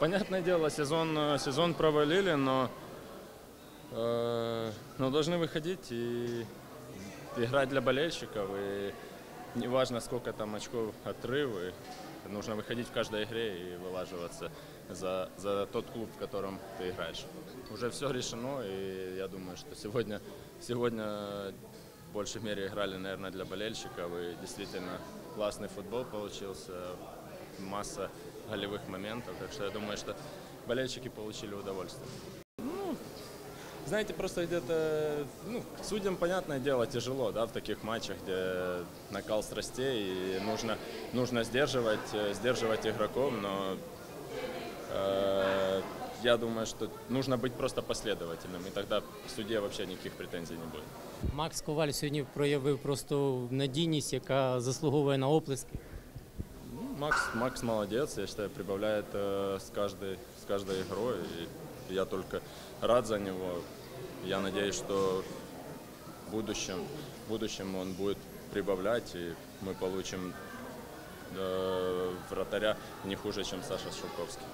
Понятное дело, сезон, э, сезон провалили, но, э, но должны выходить и играть для болельщиков. И неважно, сколько там очков отрыв, и нужно выходить в каждой игре и вылаживаться за, за тот клуб, в котором ты играешь. Уже все решено, и я думаю, что сегодня, сегодня в большей мере играли, наверное, для болельщиков. И действительно классный футбол получился, масса голевых моментов. Так что я думаю, что болельщики получили удовольствие. Ну, знаете, просто где-то, ну, судьям, понятное дело, тяжело, да, в таких матчах, где накал страстей, и нужно, нужно сдерживать, э, сдерживать игроков, но э, я думаю, что нужно быть просто последовательным, и тогда к судье вообще никаких претензий не будет. Макс Коваль сьогодні проявив просто надійність, яка заслуговує на оплески. Макс, Макс молодец, я считаю, прибавляет э, с, каждой, с каждой игрой. И я только рад за него. Я надеюсь, что в будущем, в будущем он будет прибавлять, и мы получим э, вратаря не хуже, чем Саша Шелковский.